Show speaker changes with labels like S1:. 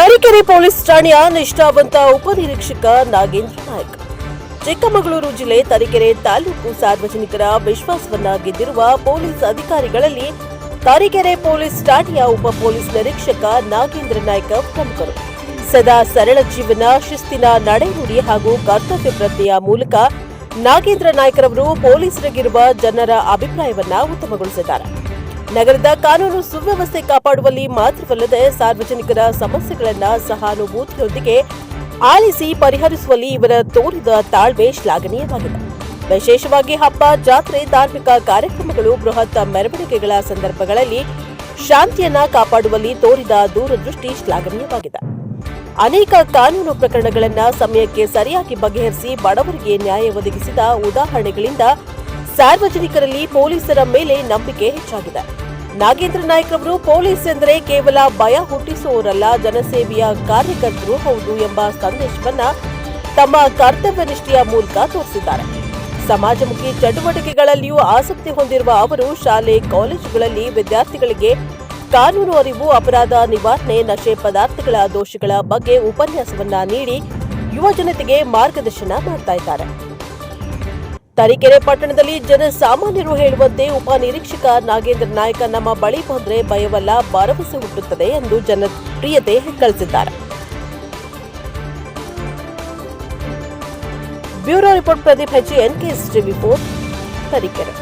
S1: Tarikere police ಠಾಣೆಯ ನಿಷ್ಠಾವಂತ ಉಪನಿರೀಕ್ಷಕ ನಾಗೇಂದ್ರ ನಾಯ್ಕ. ಚಿಕ್ಕಮಗಳೂರು ಜಿಲ್ಲೆ ತರೀಕೆರೆ ತಾಲೂಕು ಸಾರ್ವಜನಿಕರ ವಿಶ್ವಾಸವನ್ನ ಗೆದ್ದಿರುವ ಪೊಲೀಸ್ ಅಧಿಕಾರಿಗಳಲ್ಲಿ ತರೀಕೆರೆ ಪೊಲೀಸ್ ಠಾಣೆಯ ಉಪ ಪೊಲೀಸ್ ನಿರೀಕ್ಷಕ ನಾಗೇಂದ್ರ ನಾಯ್ಕ ಪ್ರಮುಖರು. ಸದಾ ಸರಳ ಜೀವನ, ಶಿಸ್ತಿನ ನಡೆನುಡಿ ಹಾಗೂ ಕರ್ತವ್ಯ ಪ್ರಜ್ಞೆಯ ಮೂಲಕ ನಾಗೇಂದ್ರ ನಾಯ್ಕರವರು ಪೊಲೀಸರಿಗಿರುವ ಜನರ ಅಭಿಪ್ರಾಯವನ್ನ ಉತ್ತಮಗೊಳಿಸಿದ್ದಾರೆ. ನಗರದ ಕಾನೂನು ಸುವ್ಯವಸ್ಥೆ ಕಾಪಾಡುವಲ್ಲಿ ಮಾತ್ರವಲ್ಲದೆ ಸಾರ್ವಜನಿಕರ ಸಮಸ್ಯೆಗಳನ್ನು ಸಹಾನುಭೂತಿಯೊಂದಿಗೆ ಆಲಿಸಿ ಪರಿಹರಿಸುವಲ್ಲಿ ಇವರ ತೋರಿದ ತಾಳ್ಮೆ ಶ್ಲಾಘನೀಯವಾಗಿದೆ. ವಿಶೇಷವಾಗಿ ಹಬ್ಬ, ಜಾತ್ರೆ, ಧಾರ್ಮಿಕ ಕಾರ್ಯಕ್ರಮಗಳು, ಬೃಹತ್ ಮೆರವಣಿಗೆಗಳ ಸಂದರ್ಭಗಳಲ್ಲಿ ಶಾಂತಿಯನ್ನ ಕಾಪಾಡುವಲ್ಲಿ ತೋರಿದ ದೂರದೃಷ್ಟಿ ಶ್ಲಾಘನೀಯವಾಗಿದೆ. ಅನೇಕ ಕಾನೂನು ಪ್ರಕರಣಗಳನ್ನು ಸಮಯಕ್ಕೆ ಸರಿಯಾಗಿ ಬಗೆಹರಿಸಿ ಬಡವರಿಗೆ ನ್ಯಾಯ ಒದಗಿಸಿದ ಉದಾಹರಣೆಗಳಿಂದ ಸಾರ್ವಜನಿಕರಲ್ಲಿ ಪೊಲೀಸರ ಮೇಲೆ ನಂಬಿಕೆ ಹೆಚ್ಚಾಗಿದೆ. ನಾಗೇಂದ್ರ ನಾಯ್ಕ ಅವರು ಪೊಲೀಸ್ ಎಂದರೆ ಕೇವಲ ಭಯ ಹುಟ್ಟಿಸುವವರಲ್ಲ, ಜನಸೇವೆಯ ಕಾರ್ಯಕರ್ತರು ಹೌದು ಎಂಬ ಸಂದೇಶವನ್ನ ತಮ್ಮ ಕರ್ತವ್ಯ ನಿಷ್ಠೆಯ ಮೂಲಕ ತೋರಿಸಿದ್ದಾರೆ. ಸಮಾಜಮುಖಿ ಚಟುವಟಿಕೆಗಳಲ್ಲಿಯೂ ಆಸಕ್ತಿ ಹೊಂದಿರುವ ಅವರು ಶಾಲೆ, ಕಾಲೇಜುಗಳಲ್ಲಿ ವಿದ್ಯಾರ್ಥಿಗಳಿಗೆ ಕಾನೂನು ಅರಿವು, ಅಪರಾಧ ನಿವಾರಣೆ, ನಶೆ ಪದಾರ್ಥಗಳ ದೋಷಗಳ ಬಗ್ಗೆ ಉಪನ್ಯಾಸವನ್ನ ನೀಡಿ ಯುವ ಜನತೆಗೆ ಮಾರ್ಗದರ್ಶನ ಮಾಡ್ತಾ ಇದ್ದಾರೆ. ತರೀಕೆರೆ ಪಟ್ಟಣದಲ್ಲಿ ಜನಸಾಮಾನ್ಯರು ಹೇಳುವಂತೆ ಉಪನಿರೀಕ್ಷಕ ನಾಗೇಂದ್ರ ನಾಯಕ ನಮ್ಮ ಬಳಿ ಬಂದ್ರೆ ಭಯವಲ್ಲ, ಭರವಸೆ ಹುಟ್ಟುತ್ತದೆ ಎಂದು ಜನಪ್ರಿಯತೆ ಕಳಿಸಿದ್ದಾರೆ ಬ್ಯೂರೋ ರಿಪೋರ್ಟ್ ಪ್ರದೀಪ್ ಹೆಚ್ಚಿ ಟಿವಿ ಫೋರ್ ತರೀಕೆರೆ.